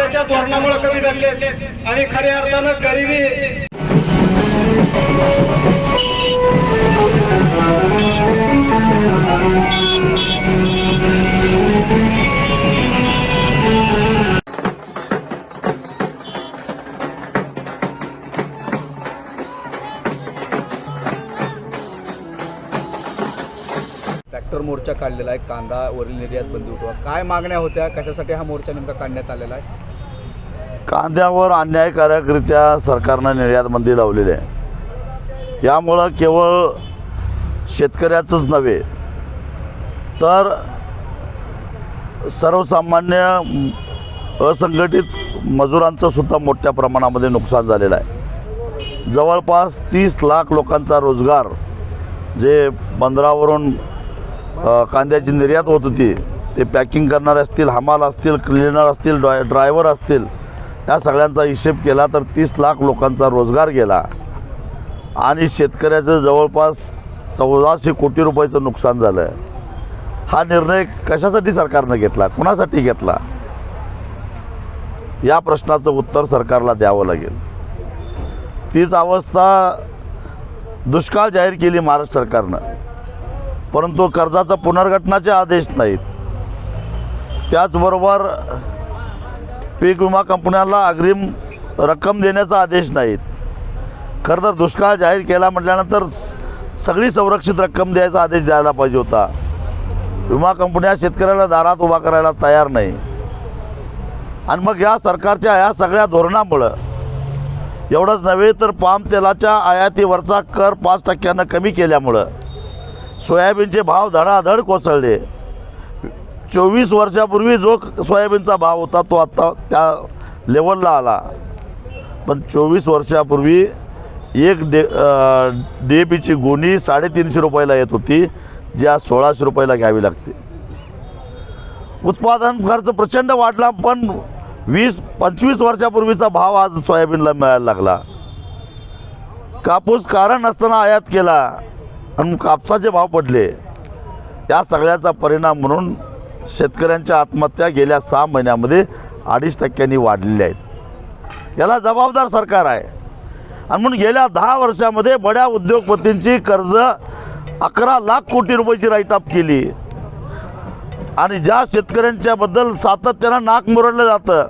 कांद्याच्या धोरणामुळे कमी झाले आणि खऱ्या अर्थानं गरिबी ट्रॅक्टर मोर्चा काढलेला आहे कांदावरील निर्यात बंदी उठवा. काय मागण्या होत्या? कशासाठी हा मोर्चा नेमका काढण्यात आलेला आहे? कांद्यावर अन्यायकारकरित्या सरकारनं निर्यातबंदी लावलेली आहे. यामुळं केवळ शेतकऱ्याचंच नव्हे तर सर्वसामान्य असंघटित मजुरांचं सुद्धा मोठ्या प्रमाणामध्ये नुकसान झालेलं आहे. जवळपास तीस लाख लोकांचा रोजगार जे बंदरावरून कांद्याची निर्यात होत होती ते पॅकिंग करणारे असतील हमाल असतील क्लिनर असतील ड्राय ड्रायव्हर असतील या सगळ्यांचा हिशेब केला तर तीस लाख लोकांचा रोजगार गेला. आणि शेतकऱ्याचं जवळपास चौदाशे कोटी रुपयाचं नुकसान झालं हा निर्णय कशासाठी सरकारनं घेतला? कुणासाठी घेतला? या प्रश्नाचं उत्तर सरकारला द्यावं लागेल. तीच अवस्था दुष्काळ जाहीर केली महाराष्ट्र सरकारनं. परंतु कर्जाचा पुनर्गठनाचे आदेश नाहीत. त्याचबरोबर पीक विमा कंपन्यांना अग्रिम रक्कम देण्याचा आदेश नाहीत. खरं तर दुष्काळ जाहीर केला म्हटल्यानंतर स- सगळी संरक्षित रक्कम द्यायचा आदेश द्यायला पाहिजे होता. विमा कंपन्या शेतकऱ्याला दारात उभा करायला तयार नाही. आणि मग या सरकारच्या या सगळ्या धोरणामुळं एवढंच नव्हे तर पाम तेलाच्या आयातीवरचा कर पाच टक्क्यानं कमी केल्यामुळं सोयाबीनचे भाव धडाधड कोसळले. चोवीस वर्षापूर्वी जो सोयाबीनचा भाव होता तो आत्ता त्या लेवलला आला. पण चोवीस वर्षापूर्वी एक डे डी ए पीची गोणी साडेतीनशे रुपयाला येत होती जी आज सोळाशे रुपयाला घ्यावी लागते. उत्पादन खर्च प्रचंड वाढला पण वीस पंचवीस वर्षापूर्वीचा भाव आज सोयाबीनला मिळायला लागला. कापूस कारण नसताना आयात केला आणि कापसाचे भाव पडले. त्या सगळ्याचा परिणाम म्हणून शेतकऱ्यांच्या आत्महत्या गेल्या सहा महिन्यामध्ये अडीच टक्क्यांनी वाढलेल्या आहेत. याला जबाबदार सरकार आहे. आणि म्हणून गेल्या दहा वर्षामध्ये बड्या उद्योगपतींची कर्ज अकरा लाख कोटी रुपयाची राईट अप केली. आणि ज्या शेतकऱ्यांच्याबद्दल सातत्यानं नाक मुरडलं जातं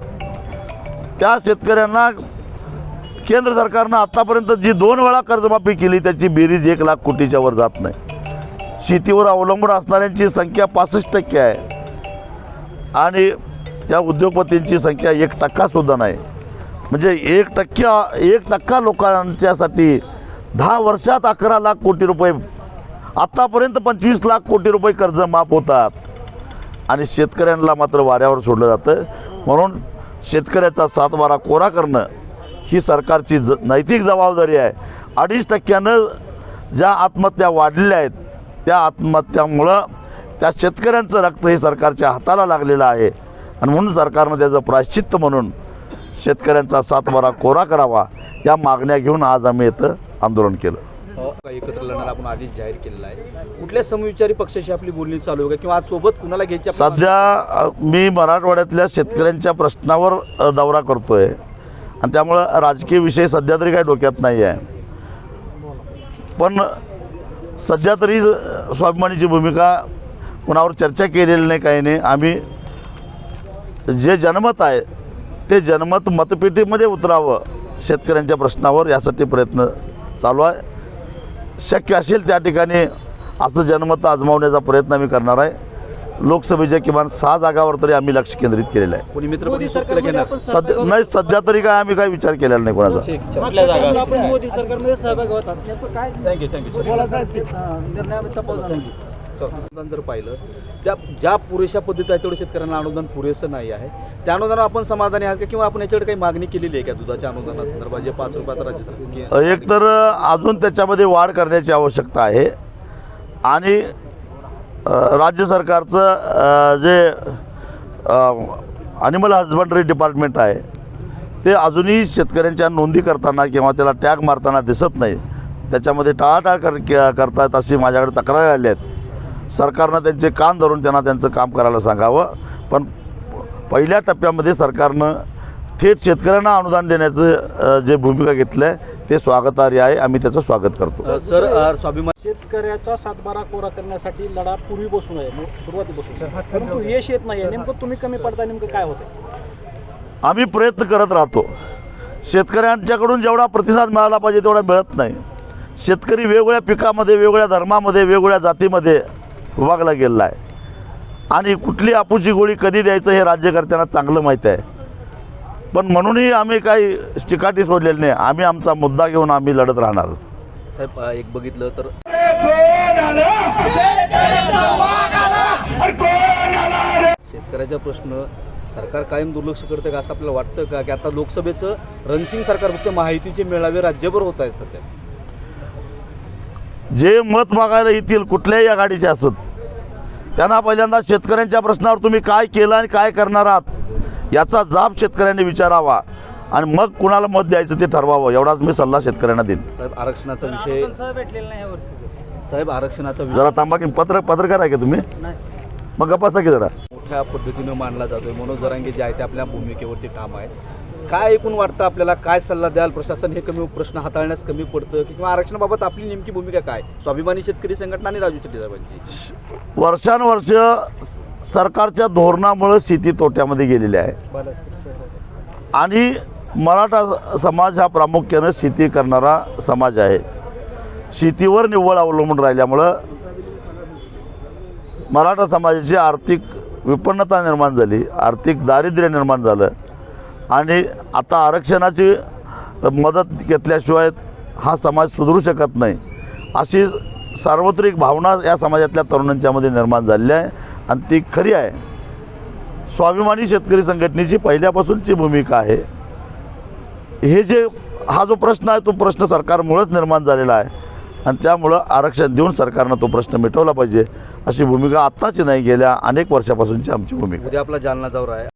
त्या शेतकऱ्यांना केंद्र सरकारनं आत्तापर्यंत जी दोन वेळा कर्जमाफी केली त्याची बेरीज एक लाख कोटीच्या वर जात नाही. शेतीवर अवलंबून असणाऱ्यांची संख्या पासष्ट टक्के आहे. आणि या उद्योगपतींची संख्या एक टक्कासुद्धा नाही. म्हणजे एक टक्क्या एक टक्का लोकांच्यासाठी दहा वर्षात अकरा लाख कोटी रुपये आत्तापर्यंत पंचवीस लाख कोटी रुपये कर्ज माफ होतात. आणि शेतकऱ्यांना मात्र वाऱ्यावर सोडलं जातं. म्हणून शेतकऱ्याचा सातबारा कोरा करणं ही सरकारची ज नैतिक जबाबदारी आहे. अडीच टक्क्यानं ज्या आत्महत्या वाढलेल्या आहेत त्या आत्महत्यामुळं त्या शेतकऱ्यांचं रक्त हे सरकारच्या हाताला लागलेलं आहे. आणि म्हणून सरकारनं त्याचं प्रायश्चित्त म्हणून शेतकऱ्यांचा सातबारा कोरा करावा या मागण्या घेऊन आज आम्ही इथं आंदोलन केलं. एकत्र लढणार आपण आधीच जाहीर केलेला आहे. कुठल्या समविचारी पक्षाशी आपली बोलणी चालू आहे का? किंवा आज सोबत कुणाला घ्यायची सध्या मी मराठवाड्यातल्या शेतकऱ्यांच्या प्रश्नावर दौरा करतो आहे आणि त्यामुळं राजकीय विषय सध्या तरी काही डोक्यात नाही आहे. पण सध्या तरी स्वाभिमानीची भूमिका कुणावर चर्चा केलेली नाही काही नाही. आम्ही जे जनमत आहे ते जनमत मतपेटीमध्ये उतरावं शेतकऱ्यांच्या प्रश्नावर यासाठी प्रयत्न चालू आहे. शक्य असेल त्या ठिकाणी असं जनमत आजमावण्याचा प्रयत्न आम्ही करणार आहे. लोकसभेच्या किमान सहा जागावर तरी आम्ही लक्ष केंद्रित केलेलं आहे. सध्या नाही सध्या तरी काय आम्ही काही विचार केलेला नाही कोणाचा. अनुदान जर पाहिलं त्या ज्या पुरेशा पद्धती आहे तेवढं शेतकऱ्यांना अनुदान पुरेसं नाही आहे. त्या अनुदानावर आपण समाधानी आहात का? किंवा आपण याच्याकडे काही मागणी केलेली आहे का दुधाच्या अनुदानासंदर्भात? जे पाच रुपयात राज्य सरकार एक तर अजून त्याच्यामध्ये वाढ करण्याची आवश्यकता आहे. आणि राज्य सरकारचं जे ॲनिमल हजबंडरी डिपार्टमेंट आहे ते अजूनही शेतकऱ्यांच्या नोंदी करताना किंवा त्याला टॅग मारताना दिसत नाही. त्याच्यामध्ये टाळाटाळ कर करतायत अशी माझ्याकडे तक्रारी आल्या आहेत. सरकारनं त्यांचे कान धरून त्यांना त्यांचं काम करायला सांगावं. पण पहिल्या टप्प्यामध्ये सरकारनं थेट शेतकऱ्यांना अनुदान देण्याचं जे भूमिका घेतलं आहे ते स्वागतार्ह आहे. आम्ही त्याचं स्वागत करतो. सर स्वाभिमान शेतकऱ्याचा सातबारा कोरा करण्यासाठी लढा पूर्वी बसून आहे. मग सुरुवातीपासून. परंतु यश येत नाही नेमकं तुम्ही कमी पडता नेमकं काय होतं आम्ही प्रयत्न करत राहतो. शेतकऱ्यांच्याकडून जेवढा प्रतिसाद मिळाला पाहिजे तेवढा मिळत नाही. शेतकरी वेगवेगळ्या पिकामध्ये वेगवेगळ्या धर्मामध्ये वेगवेगळ्या जातीमध्ये विभागला गेलेला आहे. आणि कुठली आपूची गोळी कधी द्यायचं हे राज्यकर्त्यांना चांगलं माहीत आहे. पण म्हणूनही आम्ही काही चिकाटी सोडलेली नाही. आम्ही आमचा मुद्दा घेऊन आम्ही लढत राहणार साहेब एक बघितलं तर शेतकऱ्याचा प्रश्न सरकार कायम दुर्लक्ष करतं का? असं आपल्याला वाटतं का? की आता लोकसभेचं रणसिंग सरकार फक्त महायुतीचे मेळावे राज्यभर होत आहेत सध्या. जे मत मागायला येतील कुठल्याही आघाडीचे असत त्यांना पहिल्यांदा शेतकऱ्यांच्या प्रश्नावर तुम्ही काय केलं आणि काय करणार आहात याचा जाब शेतकऱ्यांनी विचारावा आणि मग कुणाला मत द्यायचं ते ठरवावं एवढाच मी सल्ला शेतकऱ्यांना देईन. साहेब आरक्षणाचा विषय भेटलेला नाही यावर्षी साहेब आरक्षणाचा जरा थांबा की पत्र पत्रकार आहे का तुम्ही? मग गप्पा की जरा. मोठ्या पद्धतीनं मानला जातोय. मनोज जरांगे जे आहे ते आपल्या भूमिकेवरती ठाम आहे काय एकूण वाटतं आपल्याला? काय सल्ला द्याल? प्रशासन हे कमी प्रश्न हाताळण्यास कमी पडतं किंवा आरक्षणाबाबत आपली नेमकी भूमिका काय? स्वाभिमानी शेतकरी संघटना आणि राजू साहेबांची वर्षानुवर्ष सरकारच्या धोरणामुळं शेती तोट्यामध्ये गेलेली आहे. आणि मराठा समाज हा प्रामुख्यानं शेती करणारा समाज आहे. शेतीवर निव्वळ अवलंबून राहिल्यामुळं मराठा समाजाची आर्थिक विपन्नता निर्माण झाली आर्थिक दारिद्र्य निर्माण झालं. आणि आता आरक्षणाची मदत घेतल्याशिवाय हा समाज सुधरू शकत नाही. अशी सार्वत्रिक भावना या समाजातल्या तरुणांच्यामध्ये निर्माण झालेली आहे आणि ती खरी आहे. स्वाभिमानी शेतकरी संघटनेची पहिल्यापासूनची भूमिका आहे. हे जे हा जो प्रश्न आहे तो प्रश्न सरकारमुळंच निर्माण झालेला आहे. आणि त्यामुळं आरक्षण देऊन सरकारनं तो प्रश्न मिटवला पाहिजे. अशी भूमिका आत्ताची नाही गेल्या अनेक वर्षापासूनची आमची भूमिका. उद्या आपला जालना दौरा आहे.